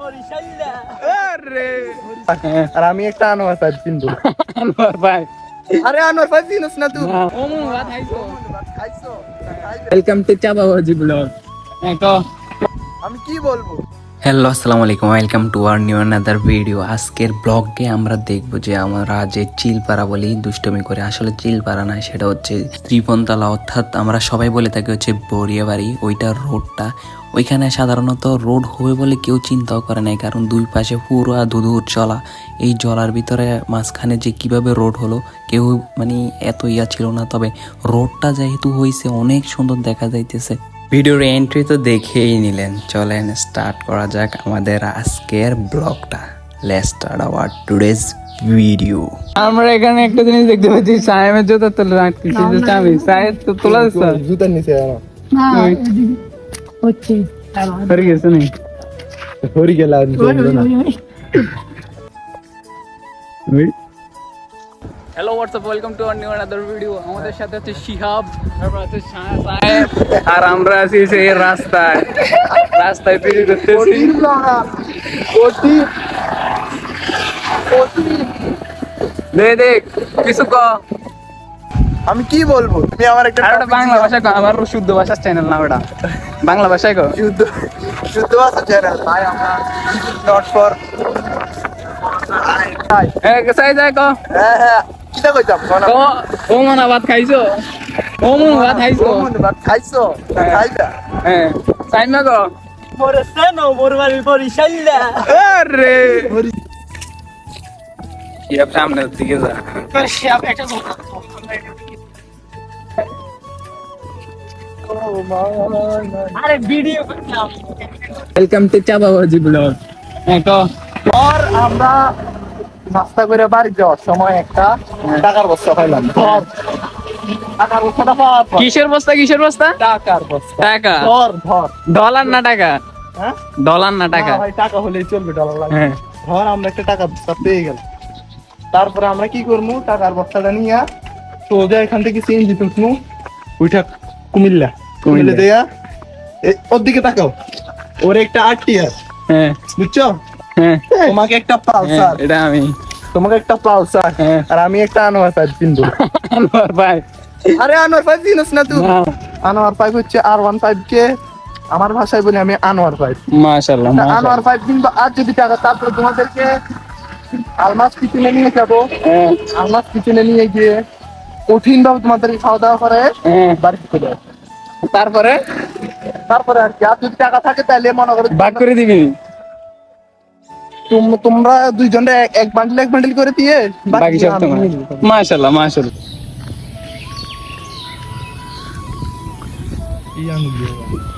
বাড়ি আর আমি একটা আনোয়ার পাইপ আনোয়ার আরে আনোয়ার পাইপ না তুই। ওয়েলকাম টু ব্লগ তো আমি কি বলব? হ্যালো আসসালামু আলাইকুম। Welcome to our new another video আজকের ব্লগে আমরা দেখব যে আমরা যে চিলপাড়া বলি দুষ্টমি করে আসলে চিলপাড়া নয় সেটা হচ্ছে ত্রিপনতলা অর্থাৎ আমরা সবাই বলে থাকি হচ্ছে বরিয়াবাড়ি ওইটা রোডটা ওইখানে সাধারণত রোড হবে বলে কেউ চিন্তাও করে নাই কারণ দুই পাশে পুরো ধুধুর জলা এই জলার ভিতরে মাঝখানে যে কীভাবে রোড হলো কেউ মানে এত ইয়া ছিল না তবে রোডটা যেহেতু হয়েছে অনেক সুন্দর দেখা যাইতেছে। ভিডিওর এন্ট্রি তো দেখেই নিলেন। চলেন স্টার্ট করা যাক আমাদের আজকের ব্লগটা। Let's start our today's video আমরা এখানে একটা জিনিস দেখতে পাচ্ছি সায়েমের জুতা তোলা রাখতেছি সায়েম তো তোলা জুতার নিচে আনো। ওই, হচ্ছে সরে গেছে নাকি হরি গেলা hello what's up welcome to our new another video আমাদের সাথে আছে শিহাব তারপর আছে সা- সায়েব আর আমরা আছি সেই রাস্তায় রাস্তায় তৈরি করতেছি দে দেখ কিছু ক আমি কি বলব? তুমি আমার একটা বাংলা ভাষায় ক আমার শুদ্ধ ভাষার চ্যানেল না ওটা। বাংলা ভাষায় ক। শুদ্ধ শুদ্ধ আছে চ্যানেল ভাই আমরা নট ফর এ সাই যাই ক? হ্যাঁ হ্যাঁ। কিটা কইতাম? ক ও মনা ভাত খাইছো? ও মন ভাত খাইছো? খাইছো খাইবা? হ্যাঁ। সাই না ক? মরেছে না মোর বাড়ি বরিশাল্লা আরে! সামনের দিকে যা। আরে ভিডিও ওয়েলকাম টু ব্লগ হ্যাঁ আর আমরা নাস্তা করে বাড়ি যাওয়ার সময় একটা টাকার বস্তা পাইলাম। টাকার বস্তাটা পাওয়ার কিসের বস্তা কিসের বস্তা? টাকার বস্তা। টাকা। ধর ধর। ডলার না টাকা? হ্যাঁ? ডলার না টাকা? টাকা হলেই চলবে ডলার লাগবে। হ্যাঁ। ধর আমরা একটা টাকার বস্তা পেয়ে গেল তারপরে আমরা কি করব? টাকার বস্তাটা নিয়ে সোজা এখান থেকে সিএনজি তুলবো। ওইটা কুমিল্লা। কুমিল্লা। দেয়া ওর দিকে তাকাও। ওর একটা আরটিআর হ্যাঁ। বুঝছ? হ্যাঁ। তোমাকে একটা হ্যাঁ, পালসার এটা আমি। তোমাকে একটা পালসার। হ্যাঁ। আর আমি একটা আনোয়ার পাইপ কিনবো। আনোয়ার ভাই আরে আনোয়ার পাইপ চিনিস না তুই? আনোয়ার পাইপ হচ্ছে আর ওয়ান পাইপ কে আমার ভাষায় বলি আমি আনোয়ার পাইপ। মাশাআল্লাহ আনোয়ার পাইপ কিনবো। আর যদি টাকা তারপরে তোমাদেরকে আলমাস কিচেনে নিয়ে যাব। হ্যাঁ। আলমাস কিচেনে নিয়ে গিয়ে কঠিন ভাবে তোমাদের খাওয়া দাওয়া করে হ্যাঁ। বাড়িতে চলে আসবে। তারপরে? তারপরে আর কি। আর যদি টাকা থাকে তাহলে মনে করো ভাগ করে দিবি। তোমরা দুইজনে এক- এক বান্ডিল এক বান্ডিল করে দিয়ে বাকি সব তোমার। মাশাআল্লাহ মাশাআল্লাহ। এই।